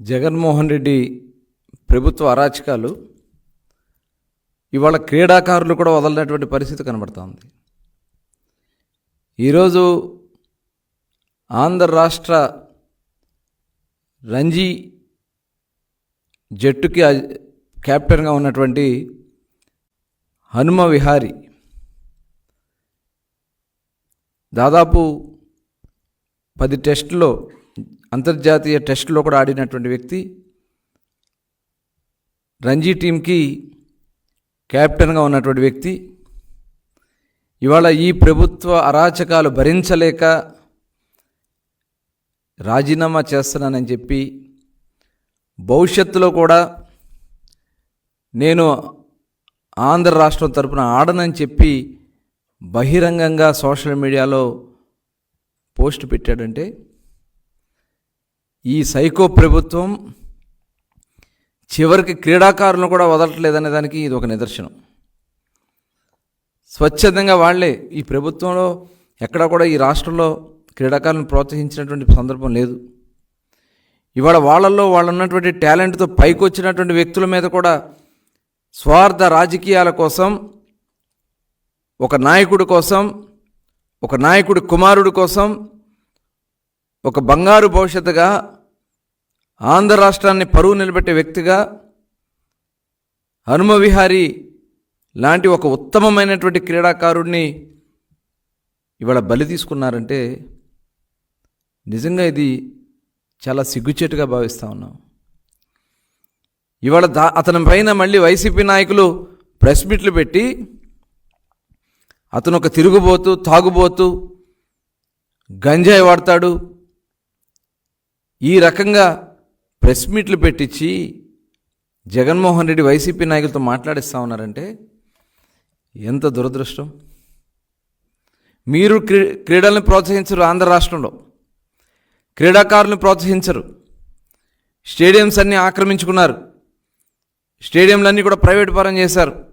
జగన్మోహన్ రెడ్డి ప్రభుత్వ అరాచకాలు ఇవాళ క్రీడాకారులు కూడా వదలనటువంటి పరిస్థితి కనబడుతోంది ఈరోజు ఆంధ్ర రాష్ట్ర రంజీ జట్టుకి క్యాప్టెన్గా కెప్టెన్గా ఉన్నటువంటి హనుమ విహారీ దాదాపు పది టెస్టులో అంతర్జాతీయ టెస్టులో కూడా ఆడినటువంటి వ్యక్తి రంజీ టీంకి కెప్టెన్గా ఉన్నటువంటి వ్యక్తి. ఇవాళ ఈ ప్రభుత్వ అరాచకాలు భరించలేక రాజీనామా చేస్తున్నానని చెప్పి భవిష్యత్తులో కూడా నేను ఆంధ్ర రాష్ట్రం తరపున ఆడనని చెప్పి బహిరంగంగా సోషల్ మీడియాలో పోస్ట్ పెట్టాడంటే ఈ సైకో ప్రభుత్వం చివరికి క్రీడాకారులను కూడా వదలట్లేదనే దానికి ఇది ఒక నిదర్శనం. స్వచ్ఛందంగా వాళ్ళే ఈ ప్రభుత్వంలో ఎక్కడా కూడా ఈ రాష్ట్రంలో క్రీడాకారులను ప్రోత్సహించినటువంటి సందర్భం లేదు. ఇవాళ వాళ్ళల్లో వాళ్ళు ఉన్నటువంటి టాలెంట్తో పైకి వచ్చినటువంటి వ్యక్తుల మీద కూడా స్వార్థ రాజకీయాల కోసం ఒక నాయకుడి కోసం ఒక నాయకుడి కుమారుడి కోసం ఒక బంగారు భవిష్యత్తుగా ఆంధ్ర రాష్ట్రాన్ని పరువు నిలబెట్టే వ్యక్తిగా హనుమవిహారి లాంటి ఒక ఉత్తమమైనటువంటి క్రీడాకారుడిని ఇవాళ బలి తీసుకున్నారంటే నిజంగా ఇది చాలా సిగ్గుచేటుగా భావిస్తూ ఉన్నాం. ఇవాళ దా అతని పైన మళ్ళీ వైసీపీ నాయకులు ప్రెస్ మీట్లు పెట్టి అతను ఒక తిరుగుబోతు తాగుబోతు గంజాయి వాడతాడు ఈ రకంగా ప్రెస్ మీట్లు పెట్టించి జగన్మోహన్ రెడ్డి వైసీపీ నాయకులతో మాట్లాడిస్తూ ఉన్నారంటే ఎంత దురదృష్టం. మీరు క్రీ క్రీడల్ని ప్రోత్సహించరు ఆంధ్ర రాష్ట్రంలో. క్రీడాకారులను ప్రోత్సహించరు. స్టేడియంస్ అన్నీ ఆక్రమించుకున్నారు. స్టేడియంలన్నీ కూడా ప్రైవేట్ పరం చేశారు.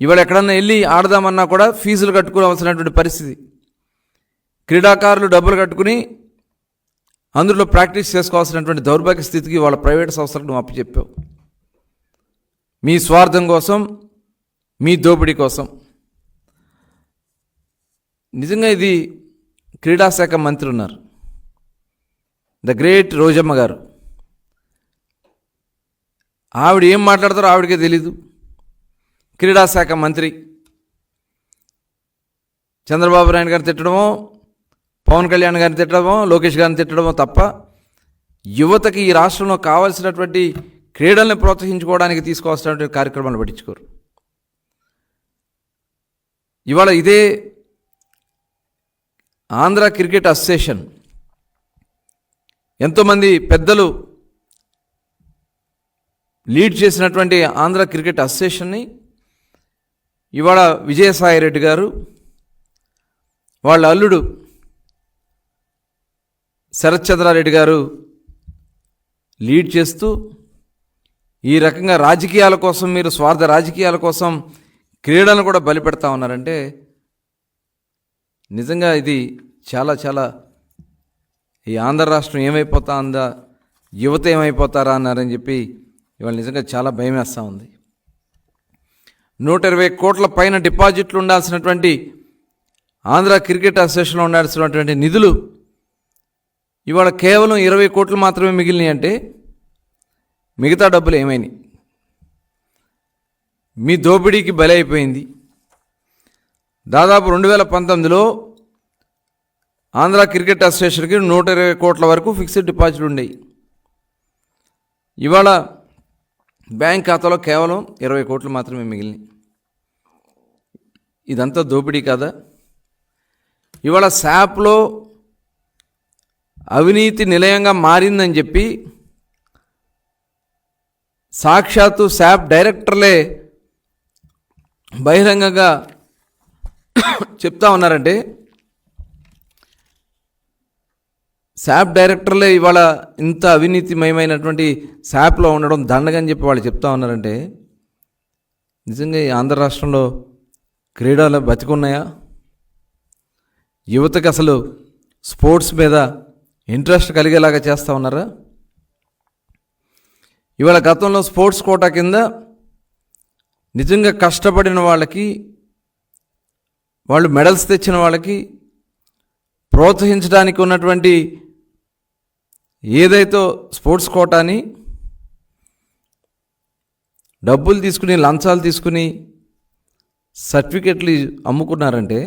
ఇవాళ ఎక్కడన్నా వెళ్ళి ఆడదామన్నా కూడా ఫీజులు కట్టుకోవాల్సినటువంటి పరిస్థితి. క్రీడాకారులు డబ్బులు కట్టుకుని అందులో ప్రాక్టీస్ చేసుకోవాల్సినటువంటి దౌర్భాగ్య స్థితికి వాళ్ళ ప్రైవేట్ సంస్థలకు నువ్వు అప్పచెప్పావు. మీ స్వార్థం కోసం మీ దోపిడీ కోసం. నిజంగా ఇది క్రీడాశాఖ మంత్రి ఉన్నారు. ద గ్రేట్ రోజమ్మ గారు. ఆవిడ ఏం మాట్లాడతారో ఆవిడకే తెలీదు. క్రీడాశాఖ మంత్రి. చంద్రబాబు నాయుడు గారు తిట్టడమో పవన్ కళ్యాణ్ గారిని తిట్టడమో లోకేష్ గారిని తిట్టడమో తప్ప యువతకి ఈ రాష్ట్రంలో కావాల్సినటువంటి క్రీడల్ని ప్రోత్సహించుకోవడానికి తీసుకోవాల్సినటువంటి కార్యక్రమాలు పట్టించుకోరు. ఇవాళ ఇదే ఆంధ్ర క్రికెట్ అసోసియేషన్. ఎంతోమంది పెద్దలు లీడ్ చేసినటువంటి ఆంధ్ర క్రికెట్ అసోసియేషన్ని ఇవాళ విజయసాయి రెడ్డి గారు వాళ్ళ అల్లుడు శరత్చంద్రారెడ్డి గారు లీడ్ చేస్తూ ఈ రకంగా రాజకీయాల కోసం మీరు స్వార్థ రాజకీయాల కోసం క్రీడలను కూడా బలిపెడతా ఉన్నారంటే నిజంగా ఇది చాలా చాలా ఈ ఆంధ్ర రాష్ట్రం ఏమైపోతా ఉందా యువత ఏమైపోతారా అన్నారని చెప్పి ఇవాళ నిజంగా చాలా భయం వేస్తూ ఉంది. నూట ఇరవై కోట్ల పైన డిపాజిట్లు ఉండాల్సినటువంటి ఆంధ్ర క్రికెట్ అసోసియేషన్లో ఉండాల్సినటువంటి నిధులు ఇవాళ కేవలం ఇరవై కోట్లు మాత్రమే మిగిలినాయి అంటే మిగతా డబ్బులు ఏమైనాయి? మీ దోపిడీకి బలి అయిపోయింది దాదాపు రెండు వేల పంతొమ్మిదిలో ఆంధ్ర క్రికెట్ అసోసియేషన్కి నూట ఇరవై కోట్ల వరకు ఫిక్స్డ్ డిపాజిట్లు ఉండేవి ఇవాళ బ్యాంక్ ఖాతాలో కేవలం ఇరవై కోట్లు మాత్రమే మిగిలినాయి. ఇదంతా దోపిడీ కాదా? ఇవాళ శాప్లో అవినీతి నిలయంగా మారిందని చెప్పి సాక్షాత్తు శాప్ డైరెక్టర్లే బహిరంగంగా చెప్తా ఉన్నారంటే శాప్ డైరెక్టర్లే ఇవాళ ఇంత అవినీతిమయమైనటువంటి శాప్లో ఉండడం దండగని చెప్పి వాళ్ళు చెప్తా ఉన్నారంటే నిజంగా ఈ ఆంధ్ర రాష్ట్రంలో క్రీడలు బతికున్నాయా? యువతకు అసలు స్పోర్ట్స్ మీద ఇంట్రెస్ట్ కలిగేలాగా చేస్తూ ఉన్నారా? ఇవాళ గతంలో స్పోర్ట్స్ కోటా కింద నిజంగా కష్టపడిన వాళ్ళకి వాళ్ళు మెడల్స్ తెచ్చిన వాళ్ళకి ప్రోత్సహించడానికి ఉన్నటువంటి ఏదైతే స్పోర్ట్స్ కోటాని డబ్బులు తీసుకుని లంచాలు తీసుకుని సర్టిఫికెట్లు అమ్ముకున్నారంటే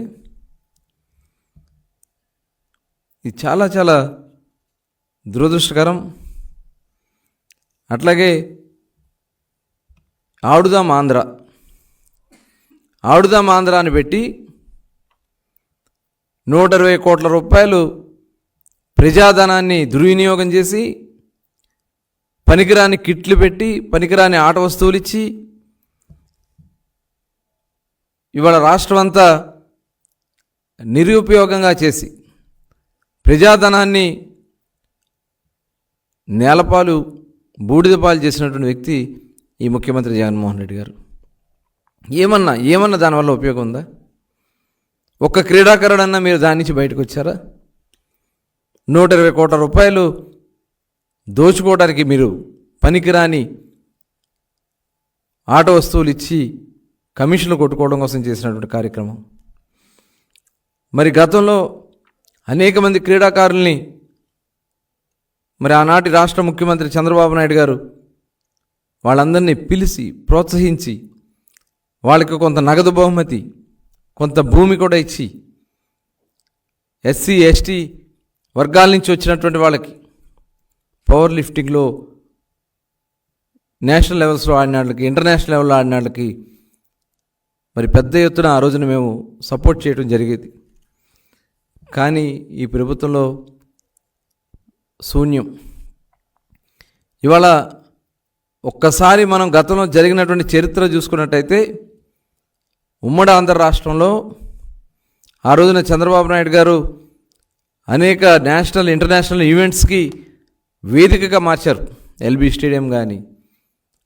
ఇది చాలా చాలా దురదృష్టకరం. అట్లాగే ఆడుదాం ఆంధ్ర. ఆడుదాం ఆంధ్ర అని పెట్టి నూట ఇరవై కోట్ల రూపాయలు ప్రజాధనాన్ని దుర్వినియోగం చేసి పనికిరాని కిట్లు పెట్టి పనికిరాని ఆట వస్తువులు ఇచ్చి ఇవాళ రాష్ట్రం అంతా నిరుపయోగంగా చేసి ప్రజాధనాన్ని నేలపాలు బూడిదపాలు చేసినటువంటి వ్యక్తి ఈ ముఖ్యమంత్రి జగన్మోహన్ రెడ్డి గారు. ఏమన్నా ఏమన్నా దానివల్ల ఉపయోగం ఉందా? ఒక్క క్రీడాకారుడన్నా మీరు దాని నుంచి బయటకు వచ్చారా? నూట ఇరవై కోట్ల రూపాయలు దోచుకోవడానికి మీరు పనికిరాని ఆట వస్తువులు ఇచ్చి కమిషన్లు కొట్టుకోవడం కోసం చేసినటువంటి కార్యక్రమం. మరి గతంలో అనేక మంది క్రీడాకారుల్ని మరి ఆనాటి రాష్ట్ర ముఖ్యమంత్రి చంద్రబాబు నాయుడు గారు వాళ్ళందరినీ పిలిచి ప్రోత్సహించి వాళ్ళకి కొంత నగదు బహుమతి కొంత భూమి కూడా ఇచ్చి ఎస్సీ ఎస్టీ వర్గాల నుంచి వచ్చినటువంటి వాళ్ళకి పవర్ లిఫ్టింగ్లో నేషనల్ లెవెల్స్లో ఆడిన వాళ్ళకి ఇంటర్నేషనల్ లెవెల్లో ఆడిన వాళ్ళకి మరి పెద్ద ఎత్తున ఆ రోజున మేము సపోర్ట్ చేయడం జరిగేది. కానీ ఈ ప్రభుత్వంలో శూన్యం. ఇవాళ ఒక్కసారి మనం గతంలో జరిగినటువంటి చరిత్ర చూసుకున్నట్టయితే ఉమ్మడి ఆంధ్ర రాష్ట్రంలో ఆ రోజున చంద్రబాబు నాయుడు గారు అనేక నేషనల్ ఇంటర్నేషనల్ ఈవెంట్స్కి వేదికగా మార్చారు. ఎల్బీ స్టేడియం కానీ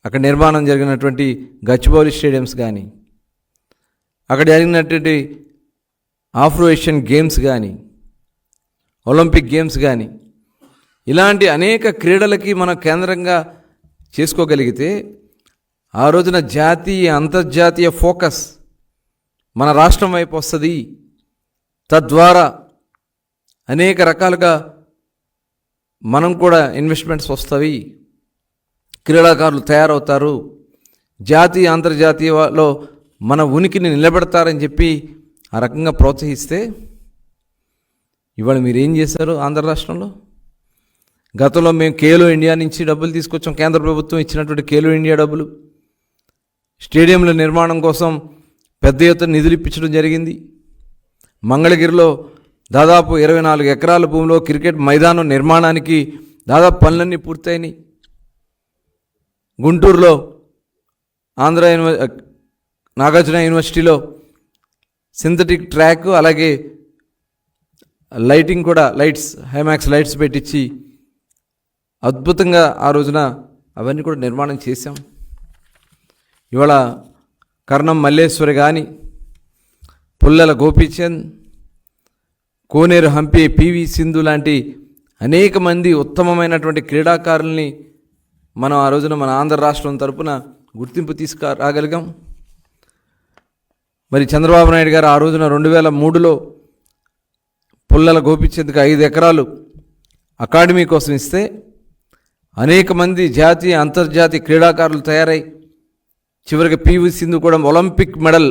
అక్కడ నిర్మాణం జరిగినటువంటి గచ్చిబౌలి స్టేడియంస్ కానీ అక్కడ జరిగినటువంటి ఆఫ్రో ఏషియన్ గేమ్స్ కానీ ఒలింపిక్ గేమ్స్ కానీ ఇలాంటి అనేక క్రీడలకి మనం కేంద్రంగా చేసుకోగలిగితే ఆ రోజున జాతీయ అంతర్జాతీయ ఫోకస్ మన రాష్ట్రం వైపు వస్తుంది. తద్వారా అనేక రకాలుగా మనం కూడా ఇన్వెస్ట్మెంట్స్ వస్తాయి క్రీడాకారులు తయారవుతారు. జాతీయ అంతర్జాతీయలో మన ఉనికిని నిలబెడతారని చెప్పి ఆ రకంగా ప్రోత్సహిస్తే ఇవాళ మీరు ఏం చేశారు ఆంధ్ర రాష్ట్రంలో? గతంలో మేము కేలో ఇండియా నుంచి డబ్బులు తీసుకొచ్చాం. కేంద్ర ప్రభుత్వం ఇచ్చినటువంటి కేలో ఇండియా డబ్బులు. స్టేడియంల నిర్మాణం కోసం పెద్ద ఎత్తున నిధులు ఇప్పించడం జరిగింది. మంగళగిరిలో దాదాపు ఇరవై నాలుగు ఎకరాల భూమిలో క్రికెట్ మైదానం నిర్మాణానికి దాదాపు పనులన్నీ పూర్తయినాయి. గుంటూరులో ఆంధ్ర యూనివర్ నాగార్జున యూనివర్సిటీలో సింథటిక్ ట్రాక్ అలాగే లైటింగ్ కూడా లైట్స్ హైమాక్స్ లైట్స్ పెట్టించి అద్భుతంగా ఆ రోజున అవన్నీ కూడా నిర్మాణం చేశాం. ఇవాళ కర్ణం మల్లేశ్వరి కానీ పుల్లల గోపీచంద్ కోనేరు హంపి పివి సింధు లాంటి అనేక మంది ఉత్తమమైనటువంటి క్రీడాకారుల్ని మనం ఆ రోజున మన ఆంధ్ర రాష్ట్రం తరపున గుర్తింపు తీసుకురాగలిగాం. మరి చంద్రబాబు నాయుడు గారు ఆ రోజున రెండు వేల మూడులో పుల్లల గోపిచంద్కి ఐదు ఎకరాలు అకాడమీ కోసం ఇస్తే అనేక మంది జాతీయ అంతర్జాతీయ క్రీడాకారులు తయారై చివరికి పివి సింధు కూడా ఒలింపిక్ మెడల్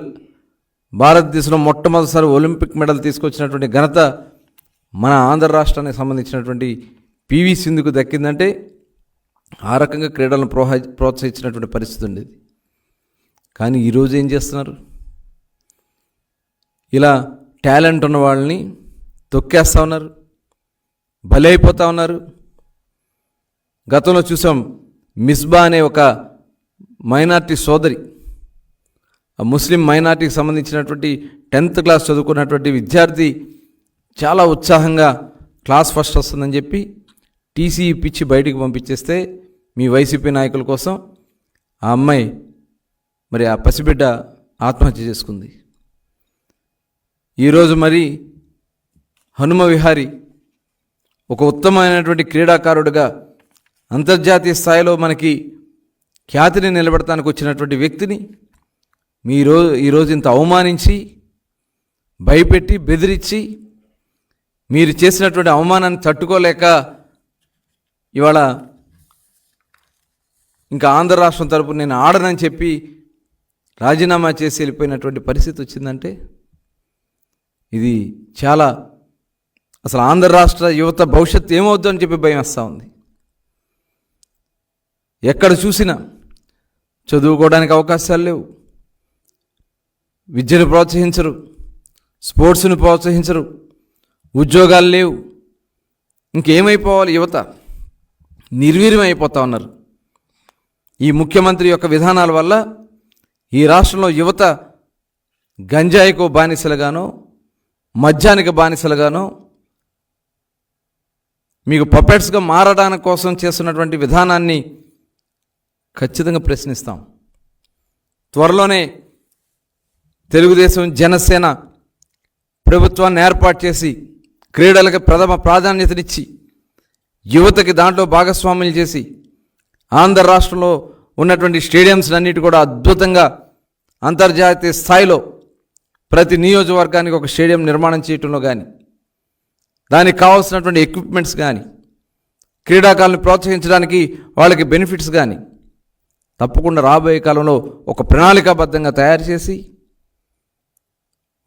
భారతదేశంలో మొట్టమొదటిసారి ఒలింపిక్ మెడల్ తీసుకొచ్చినటువంటి ఘనత మన ఆంధ్ర రాష్ట్రానికి సంబంధించినటువంటి పివి సింధుకు దక్కిందంటే ఆ రకంగా క్రీడలను ప్రోహ ప్రోత్సహించినటువంటి పరిస్థితి ఉండేది. కానీ ఈరోజు ఏం చేస్తున్నారు? ఇలా టాలెంట్ ఉన్న వాళ్ళని తొక్కేస్తూ ఉన్నారు బలైపోతూ ఉన్నారు. గతంలో చూసాం మిస్బా అనే ఒక మైనార్టీ సోదరి ఆ ముస్లిం మైనార్టీకి సంబంధించినటువంటి టెన్త్ క్లాస్ చదువుకున్నటువంటి విద్యార్థి చాలా ఉత్సాహంగా క్లాస్ ఫస్ట్ వస్తుందని చెప్పి టీసీ పిచ్చి బయటికి పంపించేస్తే మీ వైసీపీ నాయకుల కోసం ఆ అమ్మాయి మరి ఆ పసిబిడ్డ ఆత్మహత్య చేసుకుంది. ఈరోజు మరి హనుమ విహారి ఒక ఉత్తమమైనటువంటి క్రీడాకారుడిగా అంతర్జాతీయ స్థాయిలో మనకి ఖ్యాతిని నిలబెడటానికి వచ్చినటువంటి వ్యక్తిని మీరు ఈరోజు ఇంత అవమానించి భయపెట్టి బెదిరించి మీరు చేసినటువంటి అవమానాన్ని తట్టుకోలేక ఇవాళ ఇంకా ఆంధ్ర రాష్ట్రం తరపున నేను ఆడనని చెప్పి రాజీనామా చేసి వెళ్ళిపోయినటువంటి పరిస్థితి వచ్చిందంటే ఇది చాలా అసలు ఆంధ్ర రాష్ట్ర యువత భవిష్యత్తు ఏమవుద్దని చెప్పి భయం వస్తూ ఉంది. ఎక్కడ చూసినా చదువుకోవడానికి అవకాశాలు లేవు. విద్యను ప్రోత్సహించరు స్పోర్ట్స్ను ప్రోత్సహించరు ఉద్యోగాలు లేవు. ఇంకేమైపోవాలి యువత? నిర్వీర్యం అయిపోతా ఉన్నారు. ఈ ముఖ్యమంత్రి యొక్క విధానాల వల్ల ఈ రాష్ట్రంలో యువత గంజాయికో బానిసలుగానో మద్యానికి బానిసలుగానో మీకు పపెట్స్గా మారడానికి కోసం చేస్తున్నటువంటి విధానాన్ని ఖచ్చితంగా ప్రశ్నిస్తాం. త్వరలోనే తెలుగుదేశం జనసేన ప్రభుత్వాన్ని ఏర్పాటు చేసి క్రీడలకు ప్రథమ ప్రాధాన్యతనిచ్చి యువతకి దాంట్లో భాగస్వాములు చేసి ఆంధ్ర రాష్ట్రంలో ఉన్నటువంటి స్టేడియంస్ అన్నిటి కూడా అద్భుతంగా అంతర్జాతీయ స్థాయిలో ప్రతి నియోజకవర్గానికి ఒక స్టేడియం నిర్మాణం చేయటంలో కానీ దానికి కావాల్సినటువంటి ఎక్విప్మెంట్స్ కానీ క్రీడాకారులను ప్రోత్సహించడానికి వాళ్ళకి బెనిఫిట్స్ కానీ తప్పకుండా రాబోయే కాలంలో ఒక ప్రణాళికాబద్ధంగా తయారు చేసి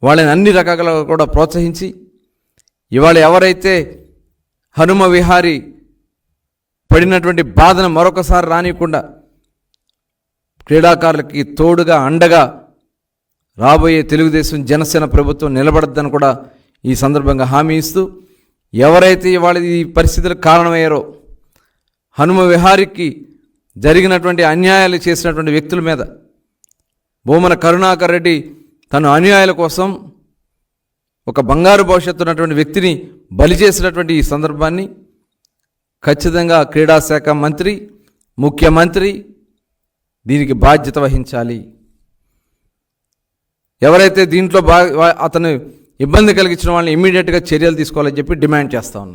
వాళ్ళని అన్ని రకాల కూడా ప్రోత్సహించి ఇవాళ ఎవరైతే హనుమ విహారి పడినటువంటి బాధను మరొకసారి రానియకుండా క్రీడాకారులకి తోడుగా అండగా రాబోయే తెలుగుదేశం జనసేన ప్రభుత్వం నిలబడద్దని కూడా ఈ సందర్భంగా హామీ ఇస్తూ ఎవరైతే ఇవాళ ఈ పరిస్థితులకు కారణమయ్యారో హనుమ విహారికి జరిగినటువంటి అన్యాయాలు చేసినటువంటి వ్యక్తుల మీద భూమన కరుణాకర్ రెడ్డి తను అన్యాయాల కోసం ఒక బంగారు భవిష్యత్తు ఉన్నటువంటి వ్యక్తిని బలి చేసినటువంటి ఈ సందర్భాన్ని ఖచ్చితంగా క్రీడా శాఖ మంత్రి ముఖ్యమంత్రి దీనికి బాధ్యత వహించాలి. ఎవరైతే దీంట్లో బా అతను ఇబ్బంది కలిగించిన వాళ్ళని ఇమీడియట్గా చర్యలు తీసుకోవాలని చెప్పి డిమాండ్ చేస్తా ఉన్నా.